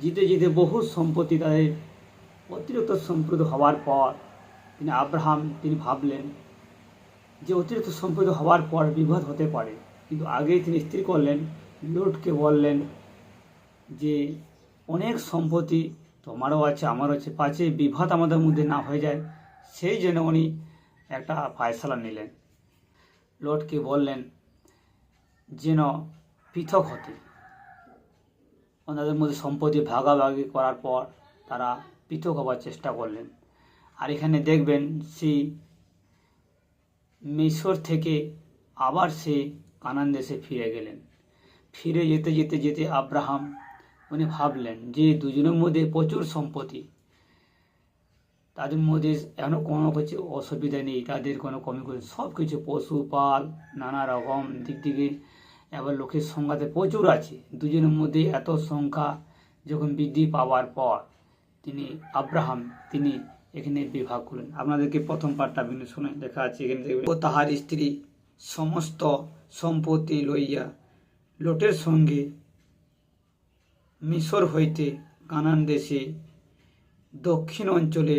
জিতে জিতে বহু সম্পত্তি তাদের অতিরিক্ত সম্পত্তি হওয়ার পর তিনি আব্রাহাম, তিনি ভাবলেন যে অতিরিক্ত সম্পত্তি হওয়ার পর বিবাদ হতে পারে। কিন্তু আগেই তিনি স্থির করলেন। লুটকে বললেন যে, অনেক সম্পত্তি তোমারও আছে, আমারও আছে। পাছে বিবাদ আমাদের মধ্যে না হয়ে যায়, সেই জন্য উনি একটা ফায়সালা নিলেন। লটকে বললেন, যেন পৃথক হতে। ওনাদের মধ্যে সম্পত্তি ভাগাভাগি করার পর তারা পৃথক হবার চেষ্টা করলেন। আর এখানে দেখবেন সেই মিশর থেকে আবার সে কানান দেশে ফিরে গেলেন। ফিরে যেতে যেতে যেতে আব্রাহাম, উনি ভাবলেন যে দুজনের মধ্যে প্রচুর সম্পত্তি। তাদের মধ্যে এমন কোনো কিছু অসুবিধা নেই, তাদের কোনো কমি সব কিছু পশুপাল নানা রকম দিক থেকে এবার লোকের সংখ্যাতে প্রচুর আছে। দুজনের মধ্যে এত সংখ্যা যখন বৃদ্ধি পাওয়ার পর তিনি আব্রাহাম, তিনি এখানে বিবাহ করলেন। আপনাদেরকে প্রথম পাঠটা বিন্দু শুনে লেখা আছে এখানে দেখবেন। ও তাহার স্ত্রী সমস্ত সম্পত্তি লইয়া লোটের সঙ্গে মিশর হইতে কানান দেশে দক্ষিণ অঞ্চলে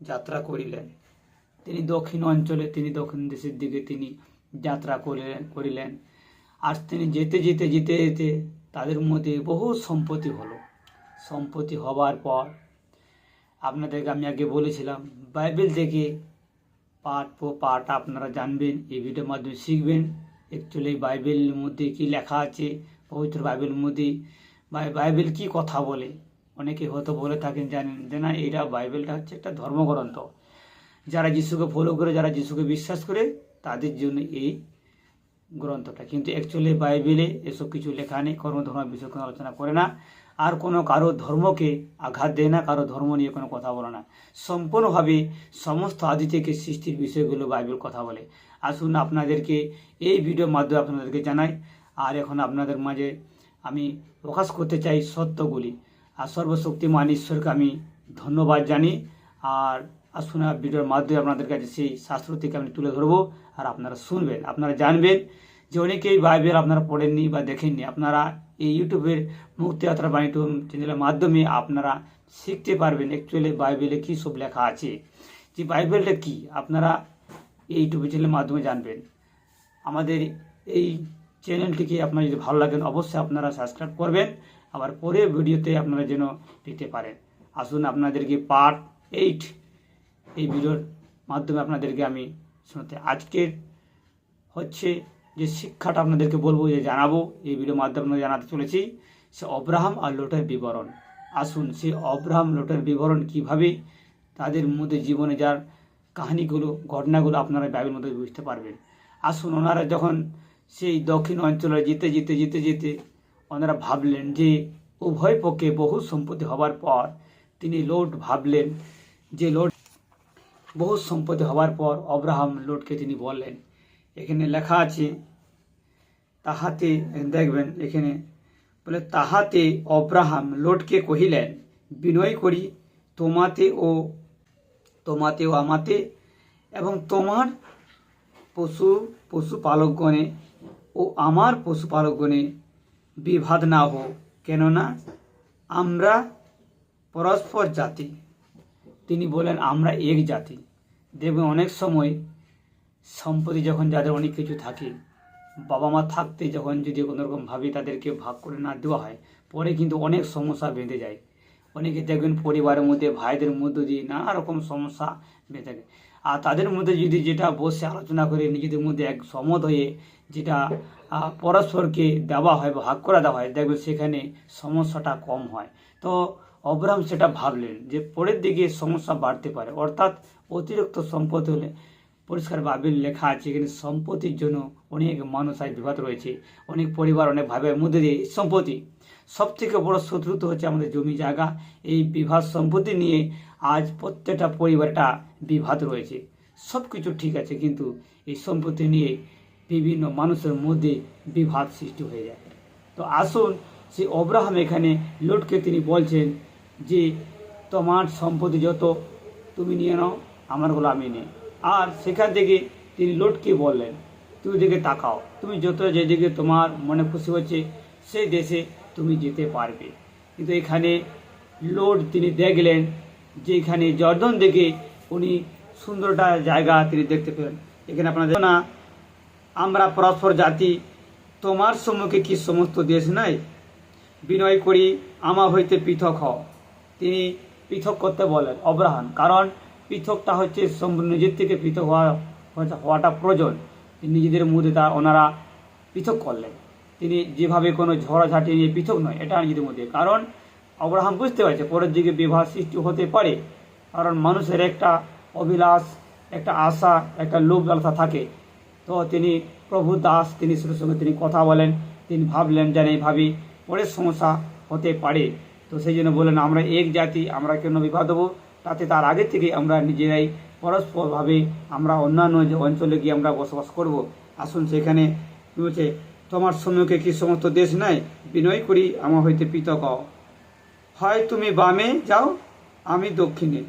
যাত্রা করিলেন। তিনি দক্ষিণ অঞ্চলে, তিনি দক্ষিণ দেশের দিকে তিনি যাত্রা করিলেন করিলেন। আর তিনি যেতে যেতে যেতে যেতে তাদের মধ্যে বহু সম্পত্তি হলো। সম্পত্তি হবার পর আপনাদেরকে আমি আগে বলেছিলাম, বাইবেল থেকে পাঠ পো পাঠ আপনারা জানবেন, এই ভিডিওর মাধ্যমে শিখবেন। অ্যাকচুয়ালি বাইবেলের মধ্যে কি লেখা আছে, পবিত্র বাইবেলের মধ্যে বাই- বাইবেল কি কথা বলে? অনেকে হয়তো বলে থাকেন, জানেন যে না, এটা বাইবেলটা হচ্ছে একটা ধর্মগ্রন্থ। যারা যিশুকে ফলো করে, যারা যিশুকে বিশ্বাস করে, তাদের জন্য এই গ্রন্থটা। কিন্তু অ্যাকচুয়ালি বাইবেলে এসব কিছু লেখা নেই কর্মধর্ম বিষয়ে কোনো আলোচনা করে না, আর কোনো কারও ধর্মকে আঘাত দেয় না, কারও ধর্ম নিয়ে কোনো কথা বলে না। সম্পূর্ণভাবে সমস্ত আদি থেকে সৃষ্টির বিষয়গুলো বাইবেল কথা বলে। আসুন আপনাদেরকে এই ভিডিওর মাধ্যমে আপনাদেরকে জানাই, আর এখন আপনাদের মাঝে আমি প্রকাশ করতে চাই সত্যগুলি। আর সর্বশক্তিমান ঈশ্বরকে আমি ধন্যবাদ জানি, আর আসুন ভিডিওর মাধ্যমে আপনাদের কাছে সেই শাস্ত্র থেকে আমি তুলে ধরবো। আর আপনারা শুনবেন, আপনারা জানবেন যে অনেকেই বাইবেল আপনারা পড়েননি বা দেখেননি। আপনারা এই ইউটিউবের মুক্তিযাত্রা বাণী টু চ্যানেলের মাধ্যমে আপনারা শিখতে পারবেন অ্যাকচুয়ালি বাইবেলে কী সব লেখা আছে। যে বাইবেলটা কি? আপনারা এই ইউটিউব চ্যানেলের মাধ্যমে জানবেন। আমাদের এই চ্যানেলটিকে আপনার যদি ভালো লাগেন, অবশ্যই আপনারা সাবস্ক্রাইব করবেন। আবার পরে ভিডিওতে আপনারা যেন দেখতে পারেন। আসুন আপনাদেরকে পার্ট এইট এই ভিডিওর মাধ্যমে আপনাদেরকে আমি শোনাতে। আজকের হচ্ছে যে শিক্ষাটা আপনাদেরকে বলব, যে জানাব, এই ভিডিওর মাধ্যমে জানাতে চলেছি, সে অব্রাহাম আর লোটের বিবরণ। আসুন সেই অব্রাহাম, লোটের বিবরণ কীভাবে তাদের মধ্যে জীবনে যার কাহিনিগুলো, ঘটনাগুলো আপনারা বাইবেলের মধ্যে বুঝতে পারবেন। আসুন, ওনারা যখন সেই দক্ষিণ অঞ্চলে যেতে যেতে যেতে যেতে ওনারা ভাবলেন যে উভয় পক্ষে বহু সম্পত্তি হওয়ার পর তিনি লোট ভাবলেন যে লোট বহু সম্পত্তি হওয়ার পর অব্রাহাম লোটকে তিনি বললেন, এখানে লেখা আছে, তাহাতে দেখবেন এখানে, বলে, তাহাতে অব্রাহাম লোটকে কহিলেন, বিনয় করি, তোমাতে ও তোমাতে ও আমাতে এবং তোমার পশু, পশুপালকগণে ও আমার পশুপালকগণে বিভাদ না হোক কেননা আমরা পরস্পর জাতি। তিনি বলেন, আমরা এক জাতি। দেখবেন অনেক সময় সম্পত্তি যখন যাদের অনেক কিছু থাকে বাবা মা থাকতে যখন যদি কোনো রকম তাদেরকে ভাগ করে না দেওয়া হয়, পরে কিন্তু অনেক সমস্যা বেঁধে যায়। অনেকে দেখবেন পরিবারের মধ্যে, ভাইদের মধ্যে দিয়ে নানা রকম সমস্যা বেঁধে থাকে। আর তাদের মধ্যে যদি যেটা বসে আলোচনা করে, নিজেদের মধ্যে এক সমত হয়ে যেটা পরস্পরকে দেওয়া হয় বা ভাগ করে দেওয়া হয়, দেখবেন সেখানে সমস্যাটা কম হয়। তো অব্রাহাম সেটা ভাবলেন যে পরের দিকে সমস্যা বাড়তে পারে। অর্থাৎ অতিরিক্ত সম্পত্তি হলে পরিষ্কার বাবিল লেখা আছে এখানে সম্পত্তির জন্য অনেক মানুষ আজ বিবাদ রয়েছে। অনেক পরিবার অনেক ভাবের মধ্যে দিয়ে সম্পত্তি। সব থেকে বড় শত্রু তো হচ্ছে আমাদের জমি জায়গা। এই বিবাদ সম্পত্তি নিয়ে আজ প্রত্যেকটা পরিবারটা বিবাদ রয়েছে। সব কিছু ঠিক আছে কিন্তু এই সম্পত্তি নিয়ে বিভিন্ন মানুষের মধ্যে বিবাদ সৃষ্টি হয়ে যায়। তো আসুন সে অব্রাহাম এখানে লোটকে তিনি বলছেন যে তোমার সম্পত্তি যত, তুমি নিয়ে নাও আমারগুলো আমি নিই। আর সেখান থেকে তিনি লোটকে বললেন, তুমি দিকে তাকাও, তুমি যত যেদিকে তোমার মনে খুশি হচ্ছে, সেই দেশে তুমি যেতে পারবে। কিন্তু এখানে লোড তিনি দেখলেন যে এখানে জর্দন দেখে উনি সুন্দরটা জায়গা তিনি দেখতে পেলেন। এখানে আপনাদের না, আমরা পরস্পর জাতি, তোমার সম্মুখে কি সমস্ত দেশ নাই? বিনয় করি আমা হইতে পৃথক হও। তিনি পৃথক করতে বলেন, অব্রাহাম। কারণ পৃথকটা হচ্ছে নিজের থেকে পৃথক হওয়া হওয়া- হওয়াটা প্রয়োজন। নিজেদের মধ্যে তা ওনারা পৃথক করলেন। তিনি যেভাবে কোনো ঝড়াঝাটি নিয়ে পৃথক নয়, এটা নিজেদের মধ্যে। কারণ অব্রাহাম বুঝতে পারছে, পরের দিকে বিবাহ সৃষ্টি হতে পারে। কারণ মানুষের একটা অভিলাষ, একটা আশা, একটা লোভ লালসা থাকে। তো তিনি প্রভু দাস, তিনি সঙ্গে তিনি কথা বলেন। তিনি ভাবলেন যেন এইভাবে পরের সমস্যা হতে পারে। তো সেই জন্য বললেন, আমরা এক জাতি, আমরা কেন বিবাহ দেবো তাতে তার আগে থেকে আমরা নিজেরাই পরস্পরভাবে আমরা অন্যান্য যে অঞ্চলে গিয়ে আমরা বসবাস করব। আসুন সেখানে বলছে, তোমার সম্মুখে কি সমস্ত দেশ নাই? বিনয় করি, আমার হইতে পৃথক। হয় তুমি বামে যাও, আমি দক্ষিণে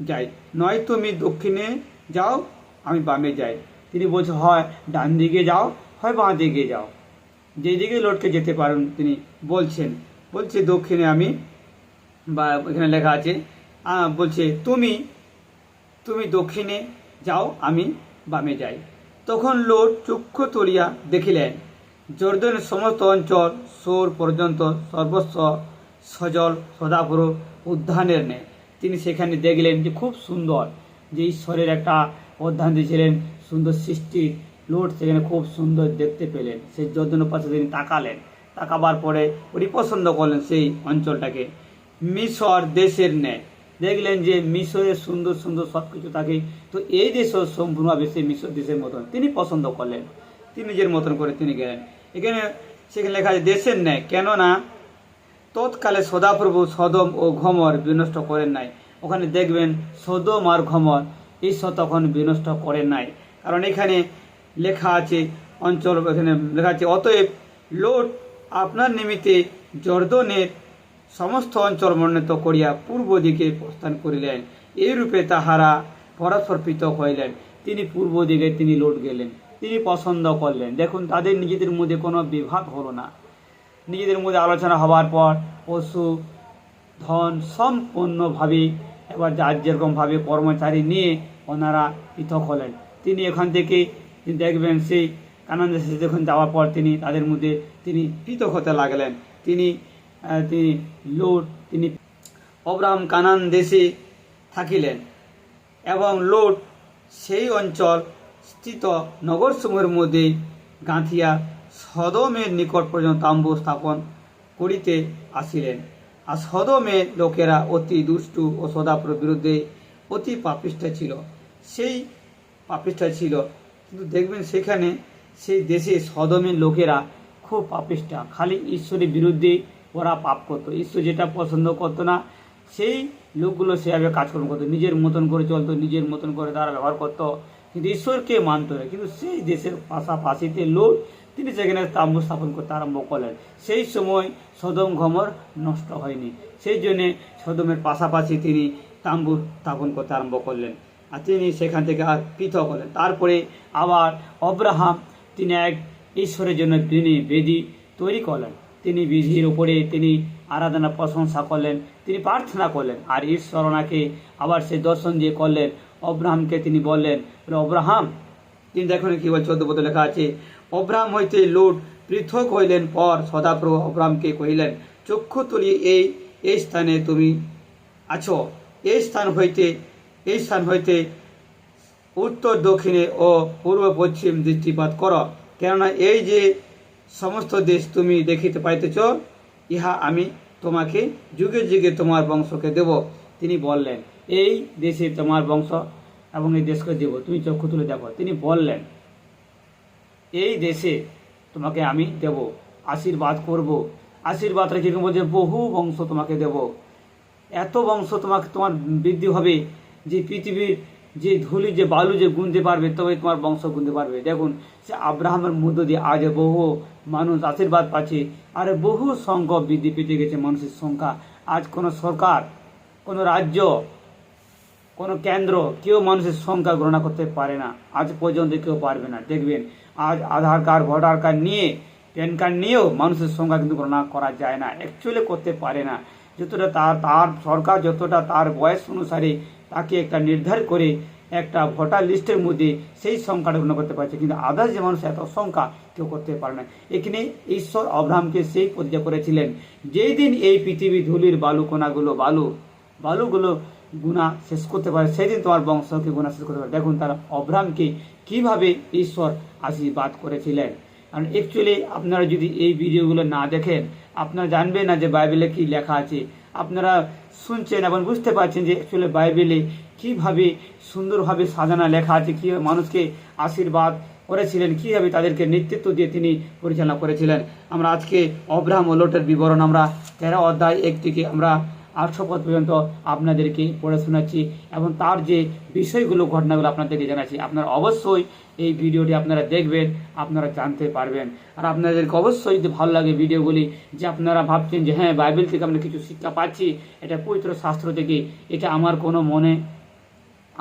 যাই। নয় তুমি দক্ষিণে যাও, আমি বামে যাই। তিনি বলছে, হয় ডান দিকে যাও, হয় বাঁ দিকে যাও। যেদিকে লটকে যেতে পারেন, তিনি বলছেন। বলছে দক্ষিণে আমি, বা এখানে লেখা আছে বলছে, তুমি তুমি দক্ষিণে যাও, আমি বামে যাই। তখন লোট চক্ষু তুলিয়া দেখিলেন, জর্দনের সমস্ত অঞ্চল সোর পর্যন্ত সর্বস্ব সজল সদাপুর উদ্যানের নেয় তিনি সেখানে দেখলেন যে খুব সুন্দর, যে ঈশ্বরের একটা অধ্যান দিয়েছিলেন, সুন্দর সৃষ্টি, লোট সেখানে খুব সুন্দর দেখতে পেলেন। সেই জর্দনের পাশে তিনি তাকালেন। তাকাবার পরে উনি পছন্দ করলেন সেই অঞ্চলটাকে। মিশর দেশের ন্যায়। দেখলেন যে মিশরের সুন্দর সুন্দর সব কিছু থাকে। তো এই দেশও সম্পূর্ণভাবে সেই মিশর দেশের মতন। তিনি পছন্দ করলেন। তিনি নিজের মতন করে তিনি গেলেন। এখানে সেখানে লেখা আছে, দেশের ন্যায়। কেননা তৎকালে সদাপ্রভু সদম ও ঘমর বিনষ্ট করেন নাই। ওখানে দেখবেন সদম আর ঘমর, ঈশ্বর তখন বিনষ্ট করেন নাই। কারণ এখানে লেখা আছে, অঞ্চল এখানে লেখা আছে, অতএব লোট আপনার নিমিত্তে জর্দনের সমস্ত অঞ্চল মনোনীত করিয়া পূর্ব দিকে প্রস্থান করিলেন। এইরূপে তাহারা পরস্পর পৃথক হইলেন। তিনি পূর্ব দিকে তিনি লোট গেলেন। তিনি পছন্দ করলেন। দেখুন, তাদের নিজেদের মধ্যে কোনো বিভাগ হলো না। নিজেদের মধ্যে আলোচনা হওয়ার পর পশু, ধন সম্পূর্ণভাবে, এবার যার যেরকমভাবে কর্মচারী নিয়ে ওনারা পৃথক হলেন। তিনি এখান থেকে দেখবেন সেই কানান দেশে যখন যাওয়ার পর তিনি তাদের মধ্যে তিনি পৃথক হতে লাগলেন। তিনি তিনি লোট, তিনি অব্রাহাম কানান দেশে থাকিলেন এবং লোট সেই অঞ্চল স্থিত নগরসমূহের মধ্যে গাঁথিয়া সদমের নিকট পর্যন্ত তাম্বু স্থাপন করিতে আসিলেন। আর সদমের লোকেরা অতি দুষ্টু ও সদাপুর বিরুদ্ধে অতি পাপিষ্ঠ ছিল। সেই পাপিষ্ঠ ছিল। কিন্তু দেখবেন সেখানে সেই দেশে সদমের লোকেরা খুব পাপিষ্টা খালি ঈশ্বরের বিরুদ্ধে ওরা পাপ করতো। ঈশ্বর যেটা পছন্দ করতো না, সেই লোকগুলো সেভাবে কাজকর্ম করতো। নিজের মতন করে চলতো, নিজের মতন করে তারা ব্যবহার করতো। কিন্তু ঈশ্বরকে মানতো না। কিন্তু সেই দেশের পাশাপাশিতে লোক তিনি সেখানে তাম্বু স্থাপন করতে আরম্ভ করলেন। সেই সময় সদম ঘমর নষ্ট হয়নি। সেই জন্যে সদমের পাশাপাশি তিনি তাম্বু স্থাপন করতে আরম্ভ করলেন। আর তিনি সেখান থেকে আর পৃথক হলেন। তারপরে আবার অব্রাহাম তিনি এক ঈশ্বরের জন্য তিনি বেদি তৈরি করলেন। তিনি বিধির উপরে তিনি আরাধনা প্রশংসা করলেন, তিনি প্রার্থনা করলেন। আর ঈশ্বর ওনাকে আবার সে দর্শন দিয়ে করলেন। অব্রাহামকে তিনি বললেন অব্রাহাম তিনি দেখুন কি বল চোদ্দ পদে লেখা আছে, অব্রাহাম হইতে লোট পৃথক হইলেন পর সদাপ্রভু অব্রাহামকে কহিলেন, চক্ষু তুলি এই এই স্থানে তুমি আছো। এই স্থান হইতে, এই স্থান হইতে উত্তর, দক্ষিণে ও পূর্ব, পশ্চিম দৃষ্টিপাত করো। কেননা এই যে সমস্ত দেশ তুমি দেখিতে পাইতেছ, ইহা আমি তোমাকে যুগে যুগে তোমার বংশকে দেব। তিনি বললেন, এই দেশে তোমার বংশ এবং এই দেশকে দেব। তুমি চক্ষু তুলে দেখো। তিনি বললেন, এই দেশে তোমাকে আমি দেব, আশীর্বাদ করব। আশীর্বাদ রেখে বলছে? বহু বংশ তোমাকে দেব। এত বংশ তোমাকে, তোমার বৃদ্ধি হবে যে পৃথিবীর যে ধুলি, যে বালু যে গুনতে পারবে তবে তোমার বংশ গুনতে পারবে। দেখুন, সে আব্রাহামের মধ্য দিয়ে আজ বহু মানুষ আশীর্বাদ পাচ্ছে। আর, বহু সংখ্যক বৃদ্ধি পেতে গেছে মানুষের সংখ্যা। আজ কোনো সরকার, কোনো রাজ্য, কোনো কেন্দ্র কেউ মানুষের সংখ্যা গণনা করতে পারে না। আজ পর্যন্ত কেউ পারবে না। দেখবেন, আজ আধার কার্ড, ভোটার কার্ড নিয়ে, প্যান কার্ড নিয়েও মানুষের সংখ্যা কিন্তু গণনা করা যায় না। অ্যাকচুয়ালি করতে পারে না। যতটা তার তার সরকার যতটা তার বয়স অনুসারে তাকে একটা নির্ধার করে একটা ভোটার লিস্টের মধ্যে সেই সংখ্যাটা গণনা করতে পারছে। কিন্তু আদার্স যে মানুষ এত সংখ্যা কেউ করতে পারে না। এখানে ঈশ্বর অব্রাহামকে সেই প্রতিজ্ঞা করেছিলেন যেই দিন এই পৃথিবী ধুলির বালু, কোনাগুলো বালু, বালুগুলো গুণা শেষ করতে পারে, সেদিন তোমার বংশকে গুণা শেষ করতে পারে। দেখুন তারা অব্রাহামকে কীভাবে ঈশ্বর আশীর্বাদ করেছিলেন। কারণ অ্যাকচুয়ালি আপনারা যদি এই ভিডিওগুলো না দেখেন, আপনারা জানবেন না যে বাইবেলে কি লেখা আছে। আপনারা শুনছেন এবং বুঝতে পারছেন যে অ্যাকচুয়ালি বাইবেলে কীভাবে সুন্দরভাবে সাজানা লেখা আছে, কী মানুষকে আশীর্বাদ করেছিলেন, কীভাবে তাদেরকে নেতৃত্ব দিয়ে তিনি পরিচালনা করেছিলেন। আমরা আজকে অব্রাহাম লোটের বিবরণ আমরা তেরো অধ্যায় এক থেকে আমরা আটশো পদ পর্যন্ত আপনাদেরকে পড়ে শোনাচ্ছি এবং তার যে বিষয়গুলো, ঘটনাগুলো আপনাদেরকে জানাচ্ছি, আপনারা অবশ্যই এই ভিডিওটি আপনারা দেখবেন, আপনারা জানতে পারবেন। আর আপনাদেরকে অবশ্যই যদি ভালো লাগে ভিডিওগুলি, যে আপনারা ভাবছেন যে হ্যাঁ বাইবেল থেকে আমরা কিছু শিক্ষা পাচ্ছি, এটা পবিত্র শাস্ত্র থেকে, এটা আমার কোনো মনে,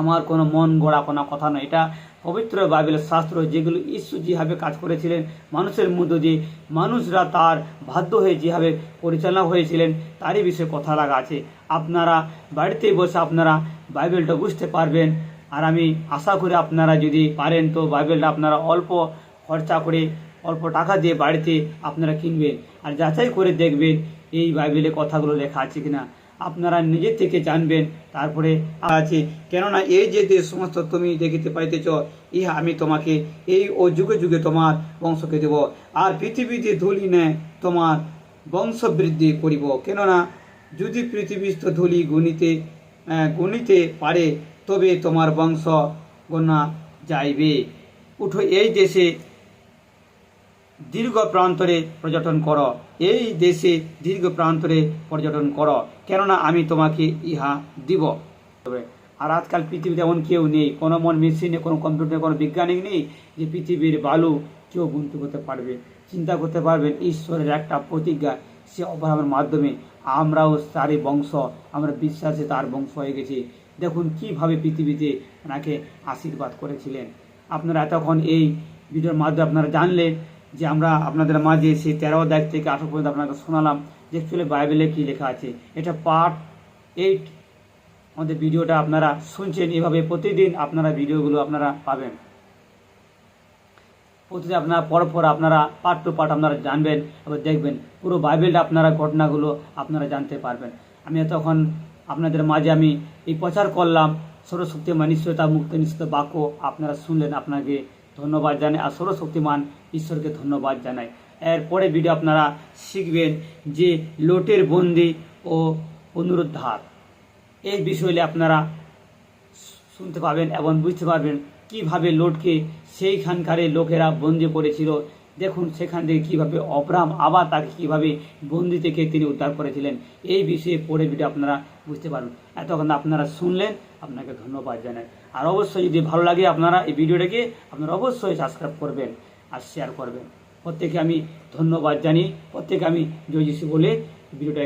আমার কোনো মন গড়া কোনো কথা নয়, এটা পবিত্র বাইবেলের শাস্ত্র যেগুলো ঈশ্বর যেভাবে কাজ করেছিলেন, মানুষের মধ্য দিয়ে মানুষরা তার বাধ্য হয়ে যেভাবে পরিচালনা হয়েছিলেন, তারই বিষয়ে কথা লাগা আছে। আপনারা বাড়িতে বসে আপনারা বাইবেলটা বুঝতে পারবেন। আর আমি আশা করি আপনারা যদি পারেন তো বাইবেলটা আপনারা অল্প খরচা করে, অল্প টাকা দিয়ে বাড়িতে আপনারা কিনবেন। আর যাচাই করে দেখবেন এই বাইবেলে কথাগুলো লেখা আছে কিনা। আপনারা নিজের থেকে জানবেন, তারপরে আছে, কেননা এই যে যে সমস্ত তুমি দেখিতে পাইতেছ, ইহা আমি তোমাকে এই ও যুগে যুগে তোমার বংশকে দেব। আর পৃথিবীতে ধুলি নেয় তোমার বংশ বৃদ্ধি করিব। কেননা যদি পৃথিবীস্থ ধুলি গুণিতে গুণিতে পারে, তবে তোমার বংশ গণা যাইবে। উঠো, এই দেশে দীর্ঘ প্রান্তরে পর্যটন করো। এই দেশে দীর্ঘ প্রান্তরে পর্যটন করো। কেননা আমি তোমাকে ইহা দিব। আর আজকাল পৃথিবীতে এমন কেউ নেই। কোনো মন মেশিনে, কোনো কম্পিউটারে, কোনো বিজ্ঞানিক নেই যে পৃথিবীর বালু কেউ গুনতে করতে পারবে। চিন্তা করতে পারবেন, ঈশ্বরের একটা প্রতিজ্ঞা সে অবরামের মাধ্যমে আমরাও তারই বংশ, আমরা বিশ্বাসে তার বংশ হয়ে গেছি। দেখুন কীভাবে পৃথিবীতে ওনাকে আশীর্বাদ করেছিলেন। আপনারা এতক্ষণ এই ভিডিওর মাধ্যমে আপনারা জানলেন যে আমরা আপনাদের মাঝে সেই তেরো অধ্যায় থেকে আঠারো পর্যন্ত আপনাকে শোনালাম যে অ্যাকচুয়ালি বাইবেলে কী লেখা আছে। এটা পার্ট এইট আমাদের ভিডিওটা আপনারা শুনছেন। এভাবে প্রতিদিন আপনারা ভিডিওগুলো আপনারা পাবেন। প্রতিদিন আপনারা পর পর আপনারা পার্ট টু পার্ট আপনারা জানবেন এবং দেখবেন পুরো বাইবেলটা আপনারা ঘটনাগুলো আপনারা জানতে পারবেন। আমি এতক্ষণ আপনাদের মাঝে আমি এই প্রচার করলাম। সৌরশক্তিমান নিশ্চয়তা মুক্ত নিশ্চিত বাক্য আপনারা শুনলেন, আপনাকে ধন্যবাদ জানাই আর সৌরশক্তিমান ঈশ্বরকে ধন্যবাদ জানাই। এরপরে ভিডিও আপনারা শিখবেন যে লোটের বন্দি ও পুনরুদ্ধার। এই বিষয়ে আপনারা শুনতে পাবেন এবং বুঝতে পারবেন কীভাবে লোটকে সেইখানকারে লোকেরা বন্দি করেছিল। দেখুন সেখান থেকে কীভাবে অপরাম আবার তাকে কীভাবে বন্দি থেকে তিনি উদ্ধার করেছিলেন। এই বিষয়ে পড়ে ভিডিও আপনারা বুঝতে পারবেন। এতক্ষণ আপনারা শুনলেন, আপনাকে ধন্যবাদ জানাই। আর অবশ্যই যদি ভালো লাগে আপনারা এই ভিডিওটাকে, আপনারা অবশ্যই সাবস্ক্রাইব করবেন আর শেয়ার করবেন। প্রত্যেকে আমি ধন্যবাদ জানি। প্রত্যেকে আমি জয় যিশু বলে ভিডিওটা